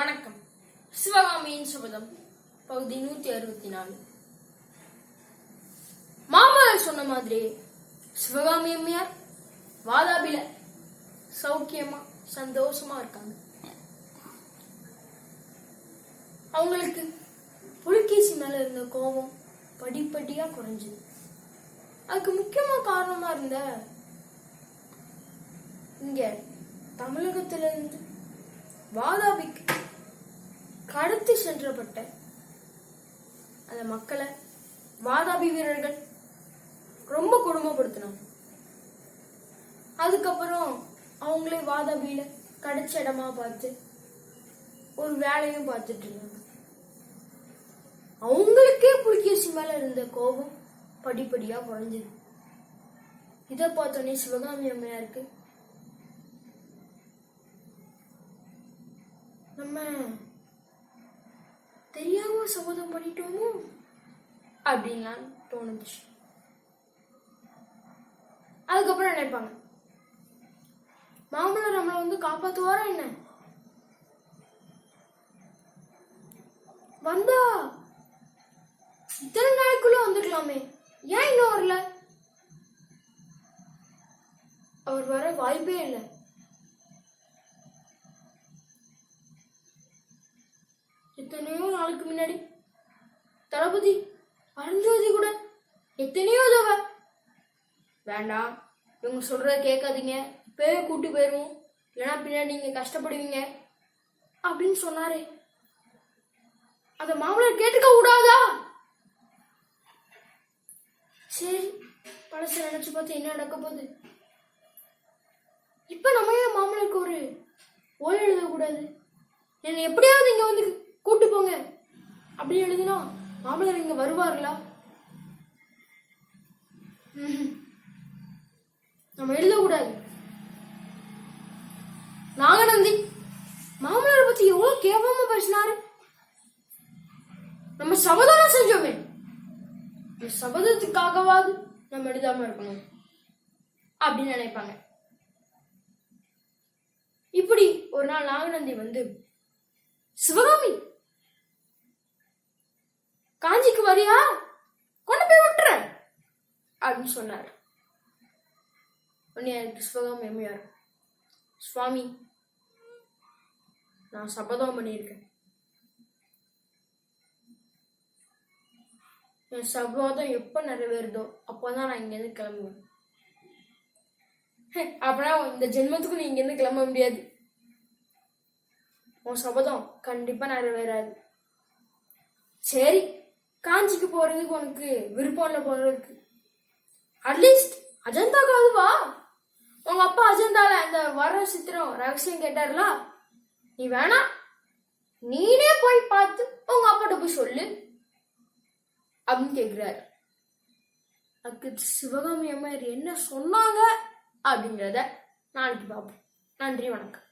வணக்கம். சிவகாமியின் சபதம் பகுதி நூத்தி அறுபத்தி நாலு. மாமல்லர் சொன்ன மாதிரி சிவகாமி அம்மையார் வாதாபில சௌக்கியமா சந்தோஷமா இருக்காங்க. அவங்களுக்கு புலிகேசி மேல இருந்த கோபம் படிப்படியா குறைஞ்சது. அதுக்கு முக்கியமா காரணமா இருந்த இங்க தமிழகத்திலிருந்து வாதாபிக்கு கடத்தி சென்றப்பட்ட அந்த மக்களை வாதாபி வீரர்கள் ரொம்ப கொடுமைப்படுத்தினாங்க. அதுக்கப்புறம் அவங்களே வாதாபியில கிடைச்ச இடமா பார்த்து ஒரு வேலையும் பார்த்துட்டு இருந்தாங்க. அவங்களுக்கே புலிகேசி மேல இருந்த கோபம் படிப்படியா குறைஞ்சது. இதை பார்த்தோன்னே சிவகாமி அம்மையாருக்கு நம்ம தெரியாம சபதம் பண்ணிட்டோமோ? அப்படின்லாம் தோணுச்சு. அதுக்கப்புறம் நினைப்பாங்க மாமல்லர் நம்மளை வந்து காப்பாத்துவாரா என்ன? வந்தா இத்தனை நாளைக்குள்ள வந்துக்கலாமே. ஏன் இன்னும் வரல? அவர் வர வாய்ப்பே இல்லை. எத்தனையோ நாளுக்கு முன்னாடி. தளபதி பரஞ்சோதி கூட எத்தனையோ தவ வேண்டாம் இவங்க சொல்றத கேட்காதீங்க. இப்பவே கூட்டி போயிருவோம். இல்லைன்னா பின்னாடி நீங்க கஷ்டப்படுவீங்க. அப்படின்னு சொன்னாரே. அந்த மாமலர் கேட்டுக்க கூடாதா? சரி பழச நினைச்சு பார்த்து என்ன நடக்க போகுது? இப்ப நம்ம ஏன் மாமலருக்கு ஒரு ஓலை எழுதக்கூடாது? என்ன எப்படியாவது இங்க வந்து கூட்டு போங்க அப்படி எழுதினா மாமலர் இங்க வருவார்களா ம்ஹும். நம்ம எழுதக்கூடாது. நாகநந்தி மாமனாரை பத்தி எவ்வளவு கேவலமா பேசினாரு? நம்ம சபதம் செஞ்சோமே. சபதத்துக்காகவாது நம்ம எழுதாம இருக்கணும் அப்படின்னு நினைப்பாங்க. இப்படி ஒரு நாள் நாகநந்தி வந்து சிவகாமி காஞ்சிக்கு வரியா? கொண்டு போய் விட்டுறேன் அப்படின்னு சொன்னார். உடனே எனக்கு சிவகாமி அம்மையார் சுவாமி நான் சபதம் பண்ணியிருக்கேன். என் சபதம் எப்போ நிறைவேறுதோ அப்போதான் நான் இங்கேருந்து கிளம்புவேன். ஹே, அப்படின்னா இந்த ஜென்மத்துக்கு நீ இங்கேருந்து கிளம்ப முடியாது. உன் சபதம் கண்டிப்பாக நிறைவேறாது. சரி காஞ்சிக்கு போறதுக்கு உனக்கு விருப்பம் இல்லை போறதுக்கு அட்லீஸ்ட் அஜந்தாக்காவது வா. உங்க அப்பா அஜந்தால இந்த வர சித்திரம் ரகசியம் கேட்டார்ல? நீ வேணா நீனே போய் பார்த்து உங்க அப்பாட்ட போய் சொல்லு. அப்படின்னு கேக்குறாரு. அதுக்கு சிவகாமி அம்மையார் என்ன சொன்னாங்க அப்படிங்கிறத நாளைக்கு பார்ப்போம். நன்றி வணக்கம்.